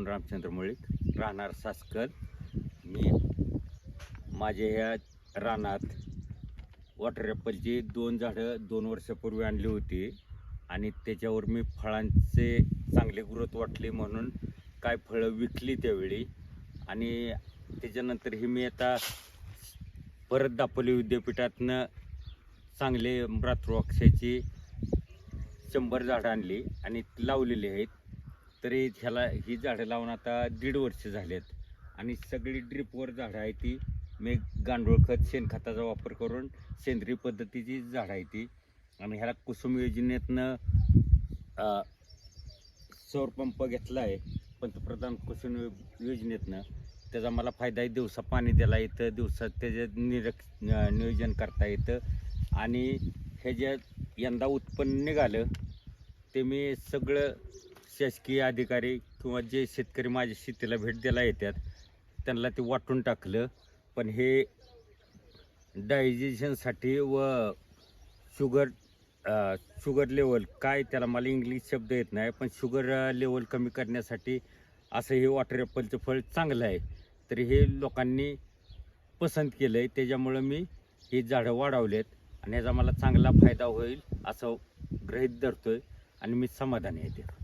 मोहन रामचंद्र मुळीक राहणार सासकर मी माझ्या ह्या रानात वॉटर ॲपलची दोन झाडं दोन वर्षापूर्वी आणली होती आणि त्याच्यावर मी फळांचे चांगले ग्रोथ वाटले म्हणून काय फळं विकली त्यावेळी. आणि त्याच्यानंतर हे मी आता परत दापोली विद्यापीठातनं चांगले रात्रवाक्षाची शंभर झाडं आणली आणि लावलेली आहेत. तरी ह्याला ही झाडं लावून आता दीड वर्ष झालेत. आणि सगळी ड्रिपवर झाडं आहे ती. मी गांडूळ खत शेणखताचा वापर करून सेंद्रिय पद्धतीची झाडं आहे ती. आणि ह्याला कुसुम योजनेतनं सौरपंप सौर पंप घेतला आहे पंतप्रधान कुसुम योजनेतनं. त्याचा मला फायदा आहे दिवसा पाणी द्यायला येतं दिवसात त्याचं निरक्ष नियोजन करता येतं. आणि हे जे यंदा उत्पन्न निघालं ते मी सगळं शासकीय अधिकारी किंवा जे शेतकरी माझ्या शेतीला भेट द्यायला येतात त्यांना ते वाटून टाकलं. पण हे डायजेशनसाठी व शुगर शुगर लेवल काय त्याला मला इंग्लिश शब्द येत नाही पण शुगर लेवल कमी करण्यासाठी असं हे वॉटर ॲपलचं फळ चांगलं आहे. तर हे लोकांनी पसंत केलं आहे त्याच्यामुळं मी ही झाडं वाढवलेत आणि याचा मला चांगला फायदा होईल असं गृहीत आहे आणि मी समाधानी येते